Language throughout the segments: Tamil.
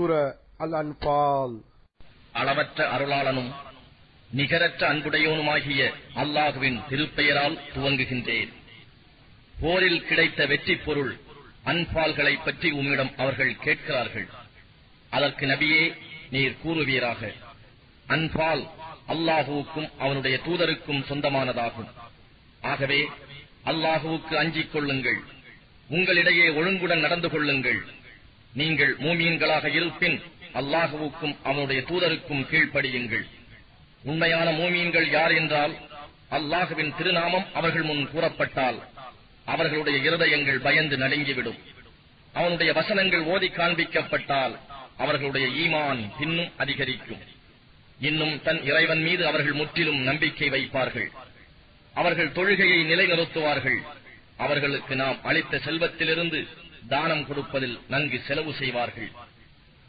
சூர அல் அன்பால் அளவற்ற அருளாளனும் நிகரற்ற அன்புடையோனுமாகிய அல்லாஹுவின் திருப்பெயரால் துவங்குகின்றேன். போரில் கிடைத்த வெற்றி பொருள் அன்பால்களை பற்றி உம்மிடம் அவர்கள் கேட்கிறார்கள். அதற்கு நபியே நீர் கூறுவீராக அன்பால் அல்லாஹுவுக்கும் அவனுடைய தூதருக்கும் சொந்தமானதாகும். ஆகவே அல்லாஹுவுக்கு அஞ்சிக் கொள்ளுங்கள். உங்களிடையே ஒழுங்குடன் நடந்து கொள்ளுங்கள். நீங்கள் மூமியன்களாக இருப்பின் அல்லாஹுவுக்கும் அவனுடைய தூதருக்கும் கீழ்ப்படியுங்கள். உண்மையான மூமியன்கள் யார் என்றால் அல்லாஹுவின் திருநாமம் அவர்கள் முன் கூறப்பட்டால் அவர்களுடைய இருதயங்கள் பயந்து நடுங்கிவிடும். அவனுடைய வசனங்கள் ஓதி காண்பிக்கப்பட்டால் அவர்களுடைய ஈமான் பின்னும் அதிகரிக்கும். இன்னும் தன் இறைவன் மீது அவர்கள் முற்றிலும் நம்பிக்கை வைப்பார்கள். அவர்கள் தொழுகையை நிலைநிறுத்துவார்கள். அவர்களுக்கு நாம் அளித்த செல்வத்திலிருந்து தானம் கொடுப்பதில் நன்கு செலவு செய்வார்கள்.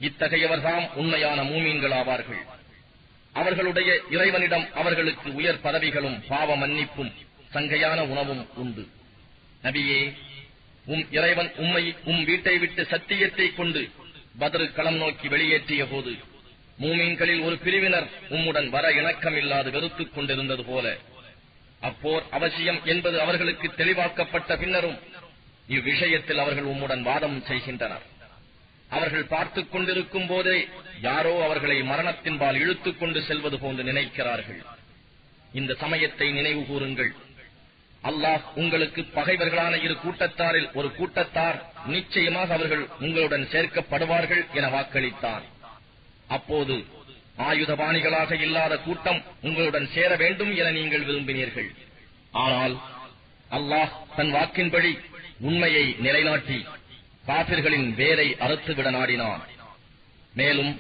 இத்தகையவர்தாம் உண்மையான மூமீன்களாவார்கள். அவர்களுடைய இறைவனிடம் அவர்களுக்கு உயர் பதவிகளும் பாவ மன்னிப்பும் சங்கையான உணவும் உண்டு. நபியே உம் இறைவன் உம்மை உம் வீட்டை விட்டு சத்தியத்தை கொண்டு பதரு களம் நோக்கி வெளியேற்றிய போது மூமீன்களில் ஒரு பிரிவினர் உம்முடன் வர இணக்கமில்லாது வெறுத்துக் கொண்டிருந்தது போல. அப்போர் அவசியம் என்பது அவர்களுக்கு தெளிவாக்கப்பட்ட பின்னரும் இவ்விஷயத்தில் அவர்கள் உம்முடன் வாதம் செய்கின்றனர். அவர்கள் பார்த்துக் கொண்டிருக்கும் போதே யாரோ அவர்களை மரணத்தின்பால் இழுத்துக் கொண்டு செல்வது போன்று நினைக்கிறார்கள். இந்த சமயத்தை நினைவு கூறுங்கள். அல்லாஹ் உங்களுக்கு பகைவர்களான இரு கூட்டத்தாரில் ஒரு கூட்டத்தார் நிச்சயமாக அவர்கள் உங்களுடன் சேர்க்கப்படுவார்கள் என வாக்களித்தார். அப்போது ஆயுதபாணிகளாக இல்லாத கூட்டம் உங்களுடன் சேர வேண்டும் என நீங்கள் விரும்பினீர்கள். ஆனால் அல்லாஹ் தன் வாக்கின்படி உண்மையை நிலைநாட்டி காபிர்களின் வேரை அறுத்துவிட நாடினான். மேலும்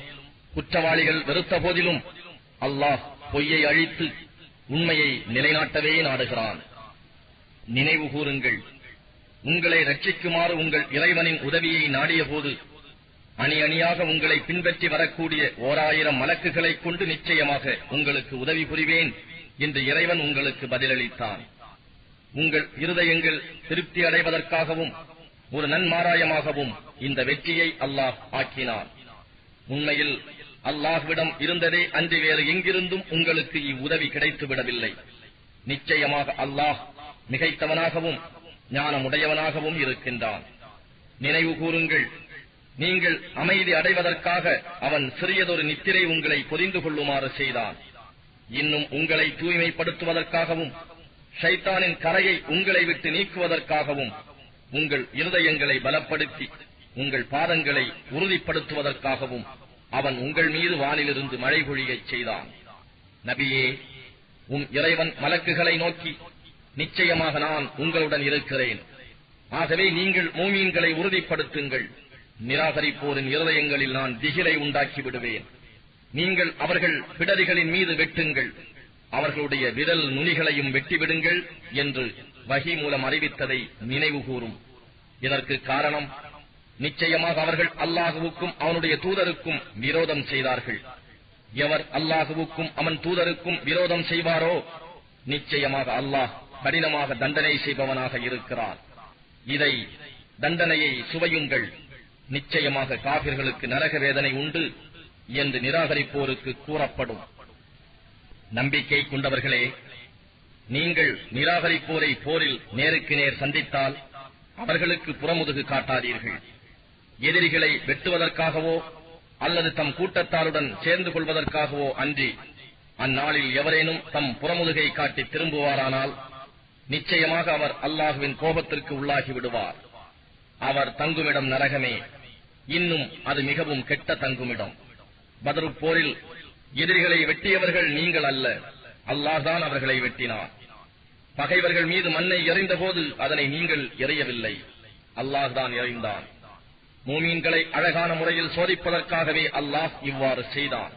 குற்றவாளிகள் வெறுத்த போதிலும் அல்லாஹ் பொய்யை அழித்து உண்மையை நிலைநாட்டவே நாடுகிறான். நினைவு கூறுங்கள். உங்களை ரட்சிக்குமாறு உங்கள் இறைவனின் உதவியை நாடிய போது அணி அணியாக உங்களை பின்பற்றி வரக்கூடிய ஓராயிரம் மலக்குகளைக் கொண்டு நிச்சயமாக உங்களுக்கு உதவி புரிவேன் என்று இறைவன் உங்களுக்கு பதிலளித்தான். உங்கள் இருதயங்கள் திருப்தி அடைவதற்காகவும் ஒரு நன்மாராயமாகவும் இந்த வெற்றியை அல்லாஹ் ஆக்கினான். உண்மையில் அல்லாஹ்விடம் இருந்ததே அன்று வேறு எங்கிருந்தும் உங்களுக்கு இவ்வுதவி கிடைத்து விடவில்லை நிச்சயமாக அல்லாஹ் மிகைத்தவனாகவும் ஞானமுடையவனாகவும் இருக்கின்றான். நினைவு கூறுங்கள் நீங்கள் அமைதி அடைவதற்காக அவன் சிறியதொரு நித்திரை உங்களை பொறிந்து கொள்ளுமாறு செய்தான். இன்னும் உங்களை தூய்மைப்படுத்துவதற்காகவும் ஷைத்தானின் கரையை உங்களை விட்டு நீக்குவதற்காகவும் உங்கள் இருதயங்களை பலப்படுத்தி உங்கள் பாதங்களை உறுதிப்படுத்துவதற்காகவும் அவன் உங்கள் மீது வானிலிருந்து மழை பொழியச் செய்தான். நபியே உம் இறைவன் மலக்குகளை நோக்கி நிச்சயமாக நான் உங்களுடன் இருக்கிறேன். ஆகவே நீங்கள் மூமீன்களை உறுதிப்படுத்துங்கள். நிராகரிப்போரின் இருதயங்களில் நான் திகிலை உண்டாக்கி விடுவேன். நீங்கள் அவர்கள் பிடரிகளின் மீது வெட்டுங்கள். அவர்களுடைய விரல் நுனிகளையும் வெட்டிவிடுங்கள் என்று வகி மூலம் அறிவித்ததை நினைவு கூறும். இதற்கு காரணம் நிச்சயமாக அவர்கள் அல்லாஹுவுக்கும் அவனுடைய தூதருக்கும் விரோதம் செய்தார்கள். எவர் அல்லாஹுவுக்கும் அவன் தூதருக்கும் விரோதம் செய்வாரோ? நிச்சயமாக அல்லாஹ் கடினமாக தண்டனை செய்பவனாக இருக்கிறார். இதை தண்டனையை சுவையுங்கள். நிச்சயமாக காபிர்களுக்கு நரக வேதனை உண்டு என்று நிராகரிப்போருக்கு கூறப்படும். நம்பிக்கை கொண்டவர்களே நீங்கள் நிராகரிப்போரை போரில் நேருக்கு நேர் சந்தித்தால் அவர்களுக்கு புறமுதுகு காட்டாதீர்கள். எதிரிகளை வெட்டுவதற்காகவோ அல்லது தம் கூட்டத்தாருடன் சேர்ந்து கொள்வதற்காகவோ அன்றி அந்நாளில் எவரேனும் தம் புறமுதுகை காட்டி திரும்புவாரானால் நிச்சயமாக அவர் அல்லாஹுவின் கோபத்திற்கு உள்ளாகி விடுவார். அவர் தங்குமிடம் நரகமே. இன்னும் அது மிகவும் கெட்ட தங்குமிடம். பதரு போரில் எதிரிகளை வெட்டியவர்கள் நீங்கள் அல்ல. அல்லாதான் அவர்களை வெட்டினார் பகைவர்கள் மீது மண்ணை எறிந்தபோது அதனை நீங்கள் எறியவில்லை. அல்லாஹ்தான் எறிந்தான். மூமீன்களை அழகான முறையில் சோதிப்பதற்காகவே அல்லாஹ் இவ்வாறு செய்தான்.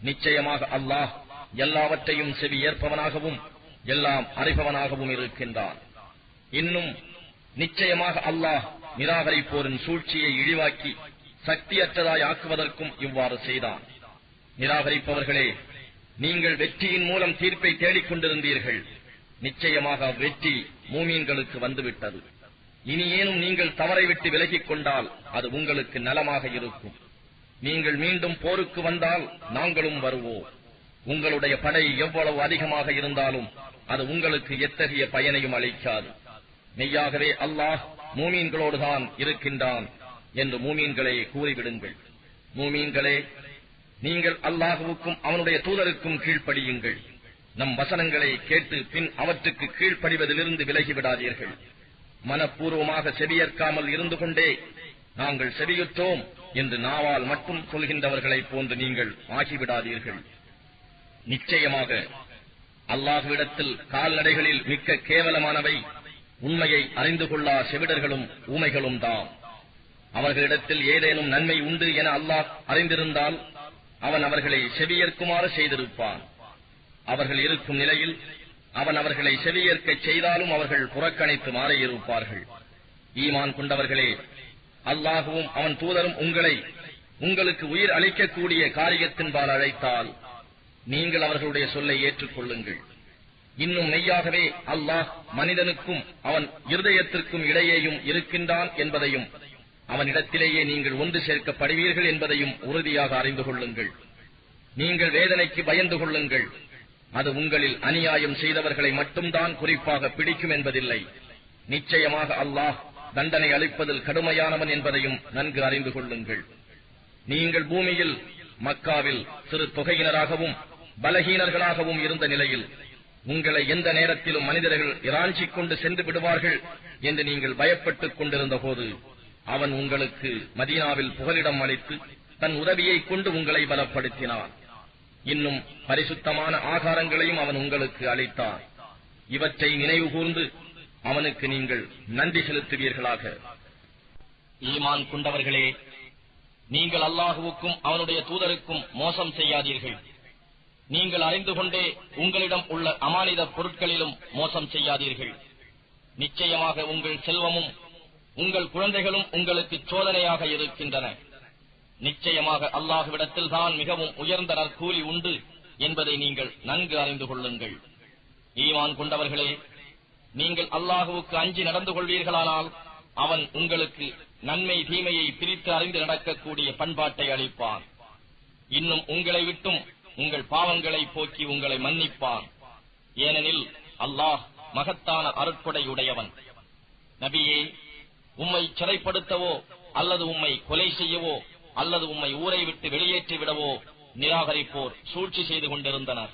நிச்சயமாக அல்லாஹ் எல்லாவற்றையும் செவி ஏற்பவனாகவும் எல்லாம் அறிபவனாகவும் இருக்கின்றான். இன்னும் நிச்சயமாக அல்லாஹ் நிராகரிப்போரின் சூழ்ச்சியை இழிவாக்கி சக்தியற்றதாய் ஆக்குவதற்கும் இவ்வாறு செய்தான். நிராகரிப்பவர்களே நீங்கள் வெற்றியின் மூலம் தீர்ப்பை தேடிக் கொண்டிருந்தீர்கள். நிச்சயமாக அவ்வெற்றி மூமீன்களுக்கு வந்துவிட்டது. இனி ஏனும் நீங்கள் தவறை விட்டு விலகிக் கொண்டால் அது உங்களுக்கு நலமாக இருக்கும். நீங்கள் மீண்டும் போருக்கு வந்தால் நாங்களும் வருவோம். உங்களுடைய படை எவ்வளவு அதிகமாக இருந்தாலும் அது உங்களுக்கு எத்தகைய பயனையும் அளிக்காது. மெய்யாகவே அல்லாஹ் மூமீன்களோடுதான் இருக்கின்றான் என்று மூமீன்களே கூறிவிடுங்கள். மூமீன்களே நீங்கள் அல்லாஹுவுக்கும் அவனுடைய தூதருக்கும் கீழ்ப்படியுங்கள். நம் வசனங்களை கேட்டு பின் அவற்றுக்கு கீழ்ப்படிவதிலிருந்து விலகிவிடாதீர்கள். மனப்பூர்வமாக செவியேற்காமல் இருந்து கொண்டே நாங்கள் செவியுற்றோம் என்று நாவால் மட்டும் சொல்கின்றவர்களைப் போன்று நீங்கள் ஆகிவிடாதீர்கள். நிச்சயமாக அல்லாஹுவிடத்தில் கால்நடைகளில் மிக்க கேவலமானவை உண்மையை அறிந்து கொள்ளா செவிடர்களும் ஊமைகளும் தாம் அவர்களிடத்தில் ஏதேனும் நன்மை உண்டு என அல்லாஹ் அறிந்திருந்தால் அவன் அவர்களை செவியேற்குமாறு செய்திருப்பான். அவர்கள் இருக்கும் நிலையில் அவன் அவர்களை செவியேற்கச் செய்தாலும் அவர்கள் புறக்கணித்து மாறியிருப்பார்கள். ஈமான் கொண்டவர்களே அல்லாகவும் அவன் தூதரும் உங்களை உங்களுக்கு உயிர் அளிக்கக்கூடிய காரியத்தின்பால் அழைத்தால் நீங்கள் அவர்களுடைய சொல்லை ஏற்றுக்கொள்ளுங்கள். இன்னும் மெய்யாகவே அல்லாஹ் மனிதனுக்கும் அவன் இருதயத்திற்கும் இடையேயும் இருக்கின்றான் என்பதையும் அவனிடத்திலேயே நீங்கள் ஒன்று சேர்க்கப்படுவீர்கள் என்பதையும் உறுதியாக அறிந்து கொள்ளுங்கள். நீங்கள் வேதனைக்கு பயந்து கொள்ளுங்கள். அது உங்களில் அநியாயம் செய்தவர்களை மட்டும்தான் குறிப்பாக பிடிக்கும் என்பதில்லை. நிச்சயமாக அல்லாஹ் தண்டனை அளிப்பதில் கடுமையானவன் என்பதையும் நன்கு அறிந்து கொள்ளுங்கள். நீங்கள் பூமியில் மக்காவில் சிறு தொகையினராகவும் பலகீனர்களாகவும் இருந்த நிலையில் உங்களை எந்த நேரத்திலும் மனிதர்கள் இராஞ்சிக் கொண்டு சென்று விடுவார்கள் என்று நீங்கள் பயப்பட்டுக் கொண்டிருந்த போது அவன் உங்களுக்கு மதீனாவில் புகலிடம் அளித்து தன் உதவியைக் கொண்டு உங்களை பலப்படுத்தினான். இன்னும் பரிசுத்தமான ஆகாரங்களையும் அவன் உங்களுக்கு அளித்தான். இவற்றை நினைவு கூர்ந்து அவனுக்கு நீங்கள் நன்றி செலுத்துவீர்களாக. ஈமான் கொண்டவர்களே நீங்கள் அல்லாஹுவுக்கும் அவனுடைய தூதருக்கும் மோசம் செய்யாதீர்கள். நீங்கள் அறிந்து கொண்டே உங்களிடம் உள்ள அமானித பொருட்களிலும் மோசம் செய்யாதீர்கள். நிச்சயமாக உங்கள் செல்வமும் உங்கள் குழந்தைகளும் உங்களுக்கு சோதனையாக இருக்கின்றன. நிச்சயமாக அல்லாஹுவிடத்தில் தான் மிகவும் உயர்ந்த நற்கூலி உண்டு என்பதை நீங்கள் நன்கு அறிந்து கொள்ளுங்கள். ஈவான் கொண்டவர்களே நீங்கள் அல்லாஹுவுக்கு அஞ்சி நடந்து கொள்வீர்களானால் அவன் உங்களுக்கு நன்மை தீமையை பிரித்து அறிந்து நடக்கக்கூடிய பண்பாட்டை அளிப்பான். இன்னும் உங்களை விட்டும் உங்கள் பாவங்களை போக்கி உங்களை மன்னிப்பான். ஏனெனில் அல்லாஹ் மகத்தான அருட்கொடை உடையவன் நபியே உம்மை சிறைப்படுத்தவோ அல்லது உம்மை கொலை செய்யவோ அல்லது உம்மை ஊரை விட்டு வெளியேற்றி விடவோ நிராகரிப்போர் சூழ்ச்சி செய்து கொண்டிருந்தனர்.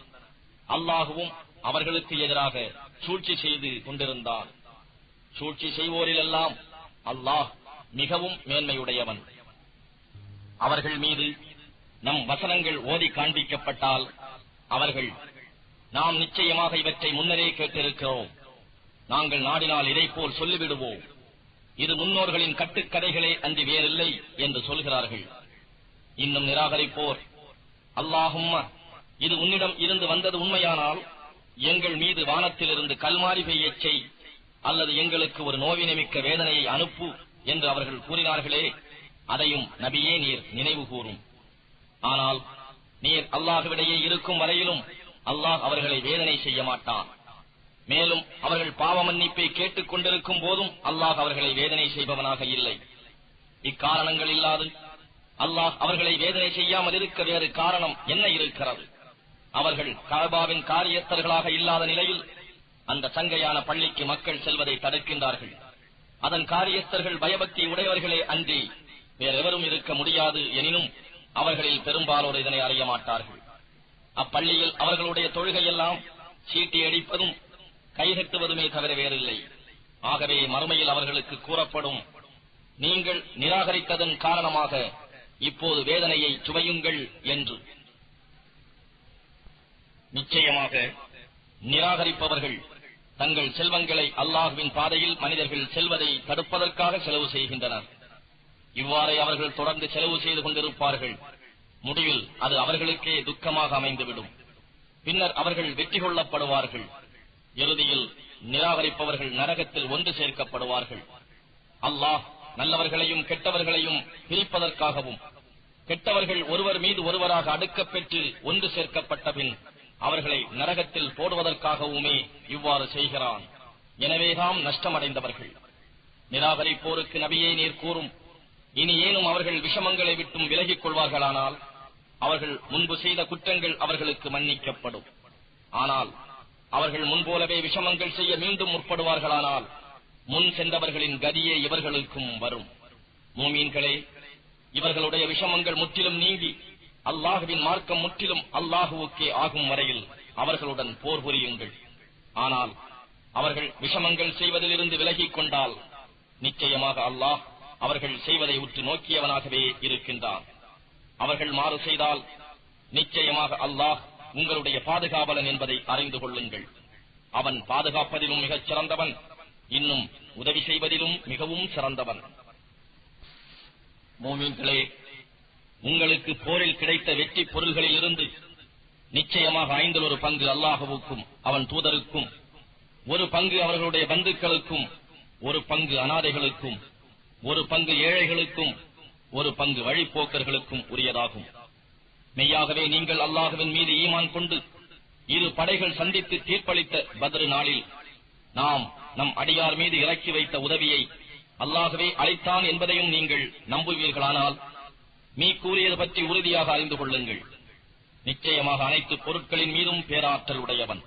அல்லாகவும் அவர்களுக்கு எதிராக சூழ்ச்சி செய்து கொண்டிருந்தார். சூழ்ச்சி செய்வோரிலெல்லாம் அல்லாஹ் மிகவும் மேன்மையுடையவன். அவர்கள் மீது நம் வசனங்கள் ஓதி காண்பிக்கப்பட்டால் அவர்கள் நாம் நிச்சயமாக இவற்றை முன்னரே கேட்டிருக்கிறோம். நாங்கள் நாடினால் இதைப்போல் சொல்லிவிடுவோம். இது முன்னோர்களின் கட்டுக்கதைகளே அன்றி வேறில்லை என்று சொல்கிறார்கள். இன்னும் நிராகரிப்போர். அல்லாஹும் இது உன்னிடம் இருந்து வந்தது உண்மையானால் எங்கள் மீது வானத்திலிருந்து கல்மாரி பெய்யச் செய் அல்லது எங்களுக்கு ஒரு நோவினமிக்க வேதனையை அனுப்பு என்று அவர்கள் கூறினார்களே அதையும் நபியே நீர் நினைவு கூறும். ஆனால் நீர் அல்லாஹுவிடையே இருக்கும் வரையிலும் அல்லாஹ் அவர்களை வேதனை செய்ய மாட்டான். மேலும் அவர்கள் பாவ மன்னிப்பை கேட்டுக் கொண்டிருக்கும் போதும் அல்லாஹ் அவர்களை வேதனை செய்பவனாக இல்லை. இக்காரணங்கள் இல்லாது அல்லாஹ் அவர்களை வேதனை செய்யாமல் இருக்க வேறு காரணம் என்ன இருக்கிறது? அவர்கள் கபாவின் காரியஸ்தர்களாக இல்லாத நிலையில் அந்த சங்கையான பள்ளிக்கு மக்கள் செல்வதை தடுக்கின்றார்கள். அதன் காரியஸ்தர்கள் பயபக்தி உடையவர்களே அன்றி வேறெவரும் இருக்க முடியாது எனினும் அவர்களில் பெரும்பாலோர் இதனை அறிய மாட்டார்கள். அப்பள்ளியில் அவர்களுடைய தொழுகையெல்லாம் சீட்டி அடிப்பதும் கைகட்டுவதுமே தவிர வேறில்லை. ஆகவே மறுமையில் அவர்களுக்கு கூறப்படும் நீங்கள் நிராகரித்ததன் காரணமாக இப்போது வேதனையை சுவையுங்கள் என்று. நிச்சயமாக நிராகரிப்பவர்கள் தங்கள் செல்வங்களை அல்லாஹுவின் பாதையில் மனிதர்கள் செல்வதை தடுப்பதற்காக செலவு செய்கின்றனர். இவ்வாறே அவர்கள் தொடர்ந்து செலவு செய்து கொண்டிருப்பார்கள். முடிவில் அது அவர்களுக்கே துக்கமாக அமைந்துவிடும். பின்னர் அவர்கள் வெற்றி கொள்ளப்படுவார்கள். இறுதியில் நிராகரிப்பவர்கள் நரகத்தில் ஒன்று சேர்க்கப்படுவார்கள். அல்லாஹ் நல்லவர்களையும் கெட்டவர்களையும் பிரிப்பதற்காகவும் கெட்டவர்கள் ஒருவர் மீது ஒருவராக அடுக்கப் பெற்று ஒன்று சேர்க்கப்பட்ட பின் அவர்களை நரகத்தில் போடுவதற்காகவுமே இவ்வாறு செய்கிறான். எனவேதாம் நஷ்டமடைந்தவர்கள். நிராகரிப்போருக்கு நபியே நீர் கூறும் இனி ஏனும் அவர்கள் விஷமங்களை விட்டும் விலகிக் கொள்வார்களானால் அவர்கள் முன்பு செய்த குற்றங்கள் அவர்களுக்கு மன்னிக்கப்படும். ஆனால் அவர்கள் முன்போலவே விஷமங்கள் செய்ய மீண்டும் முற்படுவார்களானால் முன் சென்றவர்களின் கதியே இவர்களுக்கும் வரும். மூமீன்களே இவர்களுடைய விஷமங்கள் முற்றிலும் நீங்கி அல்லாஹுவின் மார்க்கம் முற்றிலும் அல்லாஹுவுக்கே ஆகும் வரையில் அவர்களுடன் போர் புரியுங்கள். ஆனால் அவர்கள் விஷமங்கள் செய்வதிலிருந்து விலகிக் கொண்டால் நிச்சயமாக அல்லாஹ் அவர்கள் செய்வதை உற்று நோக்கியவனாகவே இருக்கின்றான். அவர்கள் மாறு செய்தால் நிச்சயமாக அல்லாஹ் உங்களுடைய பாதுகாவலன் என்பதை அறிந்து கொள்ளுங்கள். அவன் பாதுகாப்பதிலும் மிகச் சிறந்தவன். இன்னும் உதவி செய்வதிலும் மிகவும் சிறந்தவன். உங்களுக்கு போரில் கிடைத்த வெற்றி பொருள்களில் இருந்து நிச்சயமாக ஐந்தில் ஒரு பங்கு அல்லாஹுவுக்கும் அவன் தூதருக்கும் ஒரு பங்கு அவர்களுடைய பந்துக்களுக்கும் ஒரு பங்கு அனாதைகளுக்கும் ஒரு பங்கு ஏழைகளுக்கும் ஒரு பங்கு வழிப்போக்கர்களுக்கும் உரியதாகும். மெய்யாகவே நீங்கள் அல்லாஹுவின் மீது ஈமான் கொண்டு இரு படைகள் சந்தித்து தீர்ப்பளித்த பத்ரு நாளில் நாம் நம் அடியார் மீது இறக்கி வைத்த உதவியை அல்லாகவே அழைத்தான் என்பதையும் நீங்கள் நம்புவீர்களானால் நீ கூறியது பற்றி உறுதியாக அறிந்து கொள்ளுங்கள். நிச்சயமாக அனைத்து பொருட்களின் மீதும் பேராற்றல் உடையவன்.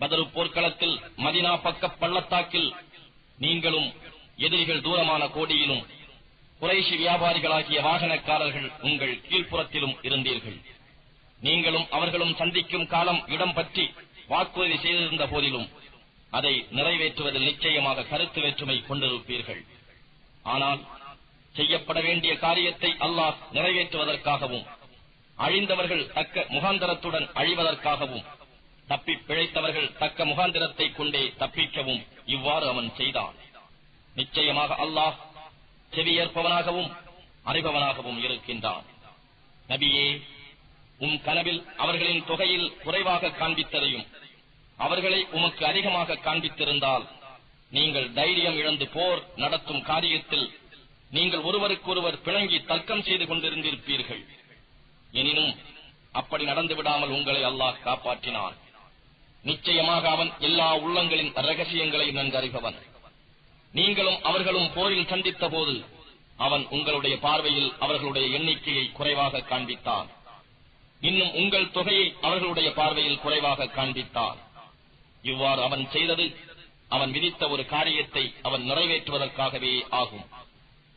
பதரு போர்க்களத்தில் மதினா பக்க பள்ளத்தாக்கில் நீங்களும் எதிரிகள் தூரமான கோடியிலும் குறைஷி வியாபாரிகளாகிய வாகனக்காரர்கள் உங்கள் கீழ்ப்புறத்திலும் இருந்தீர்கள். நீங்களும் அவர்களும் சந்திக்கும் காலம் இடம் பற்றி வாக்குறுதி செய்திருந்த போதிலும் அதை நிறைவேற்றுவதில் நிச்சயமாக கருத்து வேற்றுமை கொண்டிருப்பீர்கள். ஆனால் செய்யப்பட வேண்டிய காரியத்தை அல்லாஹ் நிறைவேற்றுவதற்காகவும் அழிந்தவர்கள் தக்க முகாந்தரத்துடன் அழிவதற்காகவும் தப்பி பிழைத்தவர்கள் தக்க முகாந்திரத்தை கொண்டே தப்பிக்கவும் இவ்வாறு அவன் செய்தான். நிச்சயமாக அல்லாஹ் செவியேற்பவனாகவும் அறிபவனாகவும் இருக்கின்றான். நபியே உம் கனவில் அவர்களின் தொகையில் குறைவாக காண்பித்ததையும் அவர்களை உமக்கு அதிகமாக காண்பித்திருந்தால் நீங்கள் தைரியம் இழந்து போர் நடத்தும் காரியத்தில் நீங்கள் ஒருவருக்கொருவர் பிணங்கி தர்க்கம் செய்து கொண்டிருந்திருப்பீர்கள். எனினும் அப்படி நடந்து விடாமல் உங்களை அல்லாஹ் காப்பாற்றினான். நிச்சயமாக அவன் எல்லா உள்ளங்களின் ரகசியங்களையும் நன்கறிபவன். நீங்களும் அவர்களும் போரில் சந்தித்த போது அவன் உங்களுடைய பார்வையில் அவர்களுடைய எண்ணிக்கையை குறைவாக காண்பித்தான். இன்னும் உங்கள் தொகையை அவர்களுடைய பார்வையில் குறைவாக காண்பித்தான். இவ்வாறு அவன் செய்தது அவன் விதித்த ஒரு காரியத்தை அவன் நிறைவேற்றுவதற்காகவே ஆகும்.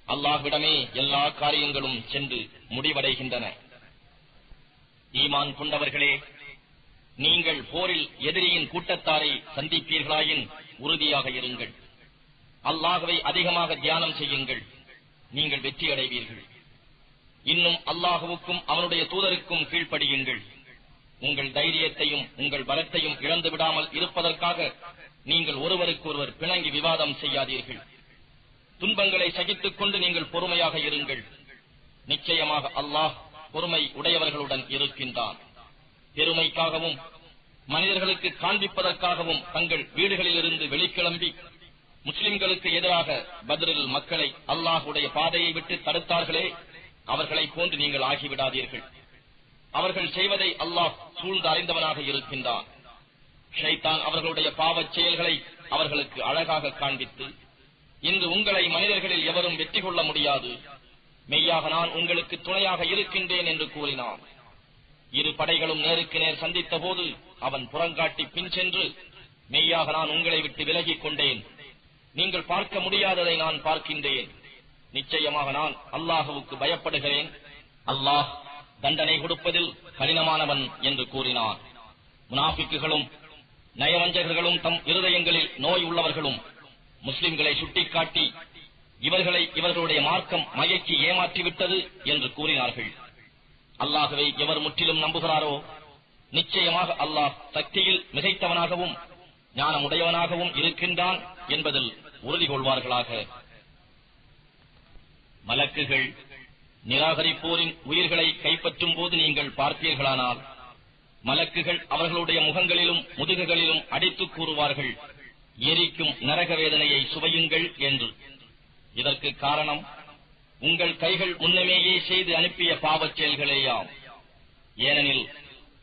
அல்லாஹ்விடமே எல்லா காரியங்களும் சென்று முடிவடைகின்றன. ஈமான் கொண்டவர்களே நீங்கள் போரில் எதிரியின் கூட்டத்தாரை சந்திப்பீர்களாயின் உறுதியாக இருங்கள். அல்லாகவே அதிகமாக தியானம் செய்யுங்கள். நீங்கள் வெற்றி அடைவீர்கள். இன்னும் அல்லாஹுவுக்கும் அவனுடைய தூதருக்கும் கீழ்ப்படியுங்கள். உங்கள் தைரியத்தையும் உங்கள் பலத்தையும் இழந்து விடாமல் இருப்பதற்காக நீங்கள் ஒருவருக்கொருவர் பிணங்கி விவாதம் செய்யாதீர்கள். துன்பங்களை சகித்துக் கொண்டு நீங்கள் பொறுமையாக இருங்கள். நிச்சயமாக அல்லாஹ் பொறுமை உடையவர்களுடன் இருக்கின்றான். பெருமைக்காகவும் மனிதர்களுக்கு காண்பிப்பதற்காகவும் தங்கள் வீடுகளிலிருந்து வெளிக்கிளம்பி முஸ்லிம்களுக்கு எதிராக பத்ரில் மக்களை அல்லாஹுடைய பாதையை விட்டு தடுத்தார்களே அவர்களை போன்று நீங்கள் ஆகிவிடாதீர்கள். அவர்கள் செய்வதை அல்லாஹ் சூழ்ந்து அறிந்தவனாக இருக்கின்றான். ஷைத்தான் அவர்களுடைய பாவச் செயல்களை அவர்களுக்கு அழகாக காண்பித்து இன்று உங்களை மனிதர்களில் எவரும் வெற்றி கொள்ள முடியாது. மெய்யாக நான் உங்களுக்கு துணையாக இருக்கின்றேன் என்று கூறினான். இரு படைகளும் நேருக்கு நேர் சந்தித்த போது அவன் புறங்காட்டி பின் சென்று மெய்யாக நான் உங்களை விட்டு விலகிக் கொண்டேன். நீங்கள் பார்க்க முடியாததை நான் பார்க்கின்றேன். நிச்சயமாக நான் அல்லாஹுவுக்கு பயப்படுகிறேன். அல்லாஹ் தண்டனை கொடுப்பதில் கடினமானவன் என்று கூறினான். முனாபிக்குகளும் நயவஞ்சகர்களும் தம் இருதயங்களில் நோய் உள்ளவர்களும் முஸ்லிம்களை சுட்டிக்காட்டி இவர்களை இவர்களுடைய மார்க்கம் மயக்கி ஏமாற்றிவிட்டது என்று கூறினார்கள். அல்லாகவே எவர் முற்றிலும் நம்புகிறாரோ? நிச்சயமாக அல்லாஹ் சக்தியில் மிகைத்தவனாகவும் ஞானமுடையவனாகவும் இருக்கின்றான் என்பதில் உறுதி கொள்வார்களாக மலக்குகள் நிராகரிப்போரின் உயிர்களை கைப்பற்றும் போது நீங்கள் பார்த்தீர்களானால் மலக்குகள் அவர்களுடைய முகங்களிலும் முதுகுகளிலும் அடித்துக் கூறுவார்கள் எரிக்கும் நரக வேதனையை சுவையுங்கள் என்று. இதற்கு காரணம் உங்கள் கைகள் முன்னமேயே செய்து அனுப்பிய பாவச் செயல்களேயாம் ஏனெனில்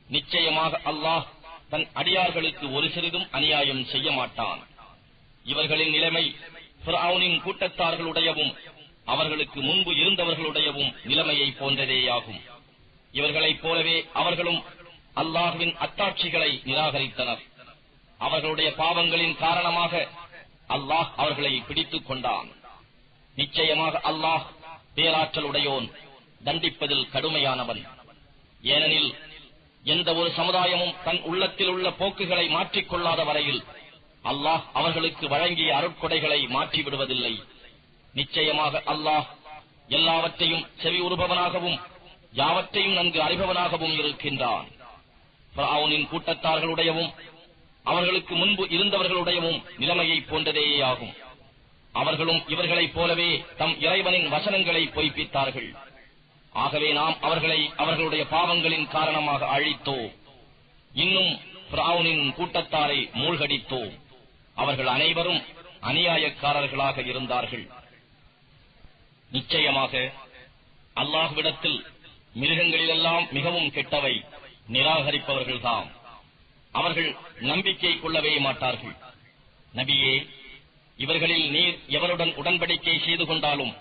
நிச்சயமாக அல்லாஹ் தன் அடியார்களுக்கு ஒரு சிறிதும் அநியாயம் செய்ய மாட்டான். இவர்களின் நிலைமை ஃபிர்அவுனின் கூட்டத்தார்களுடையவும் அவர்களுக்கு முன்பு இருந்தவர்களுடையவும் நிலைமையை போன்றதேயாகும். இவர்களைப் போலவே அவர்களும் அல்லாஹுவின் அத்தாட்சிகளை நிராகரித்தனர். அவர்களுடைய பாவங்களின் காரணமாக அல்லாஹ் அவர்களை பிடித்துக் கொண்டான். நிச்சயமாக அல்லாஹ் பேராற்றலுடையோன் தண்டிப்பதில் கடுமையானவன். ஏனெனில் எந்த ஒரு சமுதாயமும் தன் உள்ளத்தில் உள்ள போக்குகளை மாற்றிக்கொள்ளாத வரையில் அல்லாஹ் அவர்களுக்கு வழங்கிய அருட்கொடைகளை மாற்றிவிடுவதில்லை. நிச்சயமாக அல்லாஹ் எல்லாவற்றையும் செவி உறுபவனாகவும் யாவற்றையும் நன்கு அறிபவனாகவும் இருக்கின்றான். கூட்டத்தார்களுடையவும் அவர்களுக்கு முன்பு இருந்தவர்களுடையவும் நிலைமையை போன்றதேயாகும். அவர்களும் இவர்களைப் போலவே தம் இறைவனின் வசனங்களை பொய்ப்பித்தார்கள். ஆகவே நாம் அவர்களை அவர்களுடைய பாவங்களின் காரணமாக அழித்தோம். இன்னும் பிராவுனின் கூட்டத்தாரை மூழ்கடித்தோம். அவர்கள் அனைவரும் அநியாயக்காரர்களாக இருந்தார்கள். நிச்சயமாக அல்லாஹ்விடத்தில் மிருகங்களிலெல்லாம் மிகவும் கெட்டவை நிராகரிப்பவர்கள்தாம். அவர்கள் நம்பிக்கை கொள்ளவே மாட்டார்கள். நபியே இவர்களில் நீர் எவருடன் உடன்படிக்கை செய்து கொண்டாலும்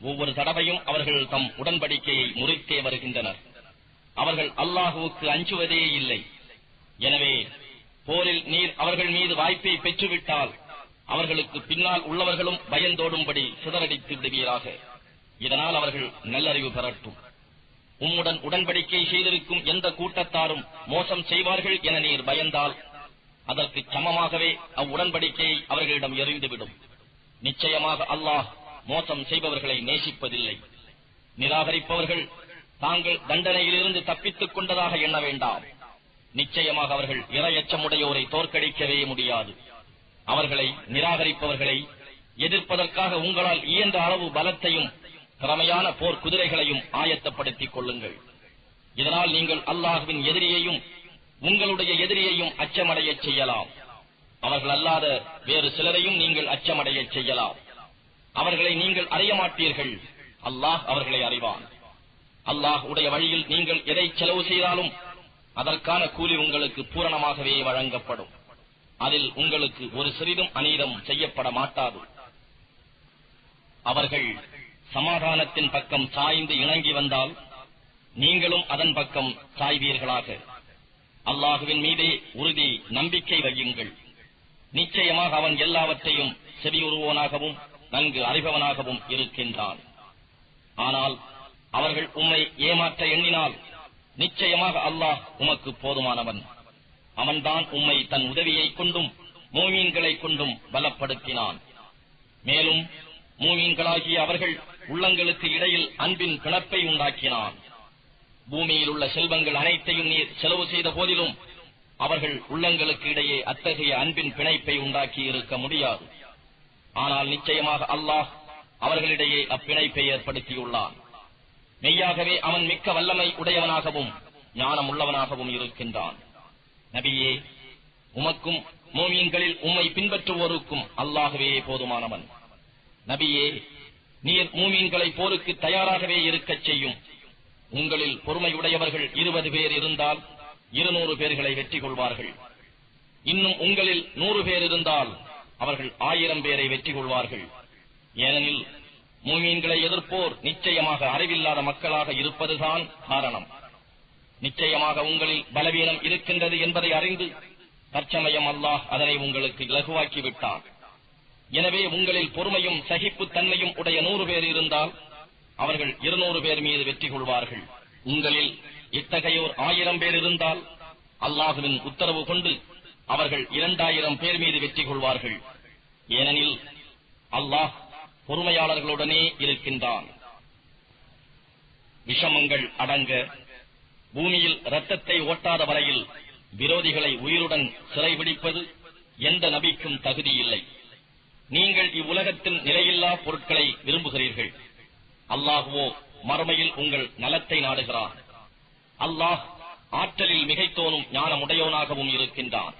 ஒவ்வொரு தடவையும் அவர்கள் தம் உடன்படிக்கையை முறித்தே வருகின்றனர். அவர்கள் அல்லாஹுவுக்கு அஞ்சுவதே இல்லை. போரில் நீர் அவர்கள் மீது வாய்ப்பை பெற்றுவிட்டால் அவர்களுக்கு பின்னால் உள்ளவர்களும் பயந்தோடும்படி சிதறடித்து விடுவீராக. இதனால் அவர்கள் நல்லறிவு பெறட்டும். உம்முடன் உடன்படிக்கை செய்திருக்கும் எந்த கூட்டத்தாரும் மோசம் செய்வார்கள் என நீர் பயந்தால் அதற்கு சமமாகவே அவ்வுடன்படிக்கையை அவர்களிடம் எறிந்துவிடும். நிச்சயமாக அல்லாஹ் மோசம் செய்பவர்களை நேசிப்பதில்லை. நிராகரிப்பவர்கள் தாங்கள் தண்டனையிலிருந்து தப்பித்துக் கொண்டதாக எண்ண வேண்டாம். நிச்சயமாக அவர்கள் இரையச்சமுடையோரை தோற்கடிக்கவே முடியாது. அவர்களை நிராகரிப்பவர்களை எதிர்ப்பதற்காக உங்களால் இயன்ற அளவு பலத்தையும் திறமையான போர் குதிரைகளையும் ஆயத்தப்படுத்திக் கொள்ளுங்கள். இதனால் நீங்கள் அல்லாஹுவின் எதிரியையும் உங்களுடைய எதிரியையும் அச்சமடையச் செய்யலாம். அவர்கள் அல்லாத வேறு சிலரையும் நீங்கள் அச்சமடையச் செய்யலாம். அவர்களை நீங்கள் அறிய மாட்டீர்கள் அல்லாஹ் அவர்களை அறிவான். அல்லாஹ் உடைய வழியில் நீங்கள் எதை செலவு செய்தாலும் அதற்கான கூலி உங்களுக்கு பூரணமாகவே வழங்கப்படும். அதில் உங்களுக்கு ஒரு சிறிதும் அநீதம் செய்யப்பட மாட்டாது. அவர்கள் சமாதானத்தின் பக்கம் சாய்ந்து இணங்கி வந்தால் நீங்களும் அதன் பக்கம் சாய்வீர்களாக. அல்லாஹுவின் மீதே உறுதி நம்பிக்கை வையுங்கள். நிச்சயமாக அவன் எல்லாவற்றையும் செவியுறுவோனாகவும் நன்கு அறிபவனாகவும் இருக்கின்றான். ஆனால் அவர்கள் உம்மை ஏமாற்ற எண்ணினால் நிச்சயமாக அல்லாஹ் உமக்கு போதுமானவன். அவன்தான் உம்மை தன் உதவியைக் கொண்டும் மூமீன்களைக் கொண்டும் பலப்படுத்தினான். மேலும் மூமீன்களாகிய அவர்கள் உள்ளங்களுக்கு இடையில் அன்பின் பிணப்பை உண்டாக்கினான். பூமியில் உள்ள செல்வங்கள் அனைத்தையும் நீர் செலவு செய்த போதிலும் அவர்கள் உள்ளங்களுக்கு இடையே அத்தகைய அன்பின் பிணைப்பை உண்டாக்கி இருக்க முடியாது. ஆனால் நிச்சயமாக அல்லாஹ் அவர்களிடையே அப்பிணைப்பை ஏற்படுத்தியுள்ளான். மெய்யாகவே அவன் மிக்க வல்லமை உடையவனாகவும் ஞானம் உள்ளவனாகவும் இருக்கின்றான். நபியே உமக்கும் மோமியன்களில் உம்மை பின்பற்றுவோருக்கும் அல்லாகவே போதுமானவன். நபியே நீர் மூமியன்களை போருக்கு தயாராகவே இருக்கச் செய்யும். உங்களில் பொறுமையுடையவர்கள் இருபது பேர் இருந்தால் இருநூறு பேர்களை வெற்றி கொள்வார்கள். இன்னும் உங்களில் நூறு பேர் இருந்தால் அவர்கள் ஆயிரம் பேரை வெற்றி கொள்வார்கள். ஏனெனில் மூமீன்களை எதிர்ப்போர் நிச்சயமாக அறிவில்லாத மக்களாக இருப்பதுதான் காரணம். நிச்சயமாக உங்களில் பலவீனம் இருக்கின்றது என்பதை அறிந்து தற்சமயம் அல்லாஹ் அதனை உங்களுக்கு இலகுவாக்கி விட்டான் எனவே உங்களில் பொறுமையும் சகிப்புத் தன்மையும் உடைய நூறு பேர் இருந்தால் அவர்கள் இருநூறு பேர் மீது வெற்றி கொள்வார்கள். உங்களில் இத்தகையோர் ஆயிரம் பேர் இருந்தால் அல்லாஹுவின் உத்தரவு கொண்டு அவர்கள் இரண்டாயிரம் பேர் மீது வெற்றி கொள்வார்கள். ஏனெனில் அல்லாஹ் பொறுமையாளர்களுடனே இருக்கின்றான். விஷமங்கள் அடங்க பூமியில் இரத்தத்தை ஓட்டாத வரையில் விரோதிகளை உயிருடன் சிறைபிடிப்பது எந்த நபிக்கும் தகுதியில்லை. நீங்கள் இவ்வுலகத்தில் நிலையில்லா பொருட்களை விரும்புகிறீர்கள். அல்லாஹுவோ மறுமையில் உங்கள் நலத்தை நாடுகிறார். அல்லாஹ் ஆற்றலில் மிகைத்தோனும் ஞானமுடையோனாகவும் இருக்கின்றான்.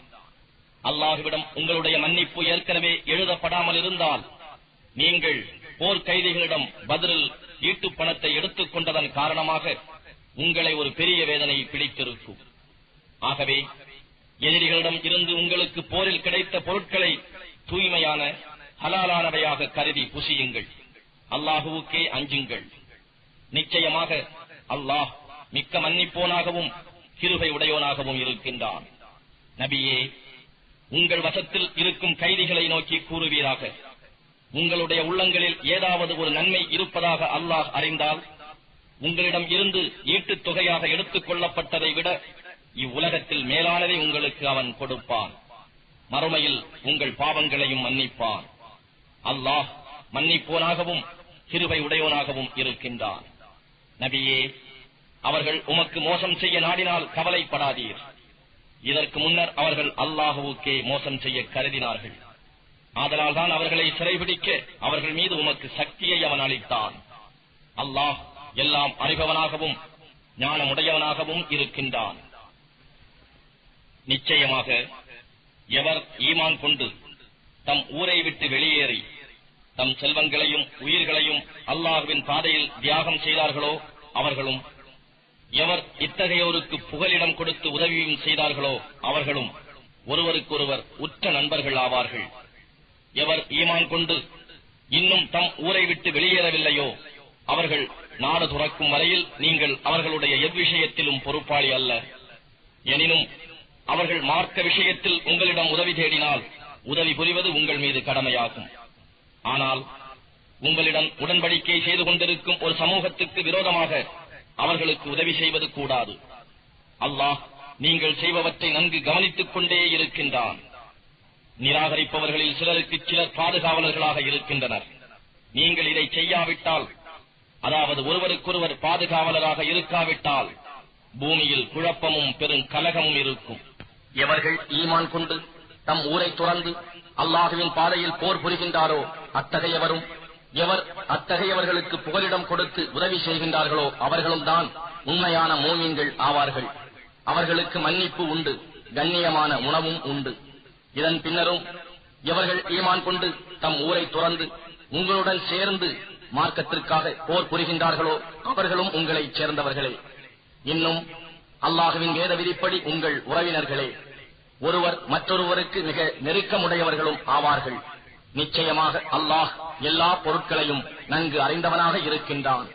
அல்லாஹுவிடம் உங்களுடைய மன்னிப்பு ஏற்கனவே எழுதப்படாமல் இருந்தால் நீங்கள் போர் கைதிகளிடம் பதிலில் ஈட்டுப் பணத்தை எடுத்துக் கொண்டதன் காரணமாக உங்களை ஒரு பெரிய வேதனை பிடித்திருக்கும். ஆகவே எதிரிகளிடம் இருந்து உங்களுக்கு போரில் கிடைத்த பொருட்களை தூய்மையான ஹலாலானவையாக கருதி புசியுங்கள். அல்லாஹுவுக்கே அஞ்சுங்கள். நிச்சயமாக அல்லாஹ் மிக்க மன்னிப்போனாகவும் கிருபை உடையோனாகவும் இருக்கின்றான். நபியே உங்கள் வசத்தில் இருக்கும் கைதிகளை நோக்கி கூறுவீராக. உங்களுடைய உள்ளங்களில் ஏதாவது ஒரு நன்மை இருப்பதாக அல்லாஹ் அறிந்தால் உங்களிடம் இருந்து ஈட்டுத் தொகையாக எடுத்துக் கொள்ளப்பட்டதை விட இவ்வுலகத்தில் மேலானதை உங்களுக்கு அவன் கொடுப்பான். மறுமையில் உங்கள் பாவங்களையும் மன்னிப்பான். அல்லாஹ் மன்னிப்போனாகவும் கிருவை உடையோனாகவும் இருக்கின்றான். நபியே அவர்கள் உமக்கு மோசம் செய்ய நாடினால் கவலைப்படாதீர். இதற்கு முன்னர் அவர்கள் அல்லாஹுவுக்கே மோசம் செய்ய கருதினார்கள். ஆதலால் தான் அவர்களை சிறைபிடிக்க அவர்கள் மீது உமக்கு சக்தியை அவன் அளித்தான். அல்லாஹ் எல்லாம் அறிபவனாகவும் ஞானமுடையவனாகவும் இருக்கின்றான். நிச்சயமாக எவர் ஈமான் கொண்டு தம் ஊரை விட்டு வெளியேறி தம் செல்வங்களையும் உயிர்களையும் அல்லாஹ்வின் பாதையில் தியாகம் செய்தார்களோ அவர்களும் எவர் இத்தகையோருக்கு புகலிடம் கொடுத்து உதவியும் செய்தார்களோ அவர்களும் ஒருவருக்கொருவர் உற்ற நண்பர்கள் ஆவார்கள். எவர் ஈமான் கொண்டு இன்னும் தம் ஊரை விட்டு வெளியேறவில்லையோ அவர்கள் நாடு துறக்கும் வரையில் நீங்கள் அவர்களுடைய எவ்விஷயத்திலும் பொறுப்பாளி அல்ல. எனினும் அவர்கள் மார்க்க விஷயத்தில் உங்களிடம் உதவி தேடினால் உதவி புரிவது உங்கள் மீது கடமையாகும். ஆனால் உங்களிடம் உடன்படிக்கை செய்து கொண்டிருக்கும் ஒரு சமூகத்துக்கு விரோதமாக அவர்களுக்கு உதவி செய்வது கூடாது. அல்லாஹ் நீங்கள் செய்பவற்றை நன்கு கவனித்துக் கொண்டே இருக்கின்றான். நிராகரிப்பவர்களில் சிலருக்கு சிலர் பாதுகாவலர்களாக இருக்கின்றனர். நீங்கள் இதை செய்யாவிட்டால் அதாவது ஒருவருக்கொருவர் பாதுகாவலராக இருக்காவிட்டால் பூமியில் குழப்பமும் பெரும் கலகமும் இருக்கும். எவர்கள் ஈமான் கொண்டு தம் ஊரை துறந்து அல்லாஹுவின் பாதையில் போர் புரிகின்றாரோ அத்தகையவரும் எவர் அத்தகையவர்களுக்கு புகலிடம் கொடுத்து உதவி செய்கின்றார்களோ அவர்களும் தான் உண்மையான மூமீன்கள் ஆவார்கள். அவர்களுக்கு மன்னிப்பு உண்டு கண்ணியமான உணவும் உண்டு. இதன் பின்னரும் எவர்கள் ஈமான் கொண்டு தம் ஊரை துறந்து உங்களுடன் சேர்ந்து மார்க்கத்திற்காக போர் புரிகின்றார்களோ அவர்களும் உங்களைச் சேர்ந்தவர்களே. இன்னும் அல்லாஹுவின் வேத விதிப்படி உங்கள் உறவினர்களே ஒருவர் மற்றொருவருக்கு மிக நெருக்கமுடையவர்களும் ஆவார்கள். நிச்சயமாக அல்லாஹ் எல்லா பொருட்களையும் நன்கு அறிந்தவனாக இருக்கின்றான்.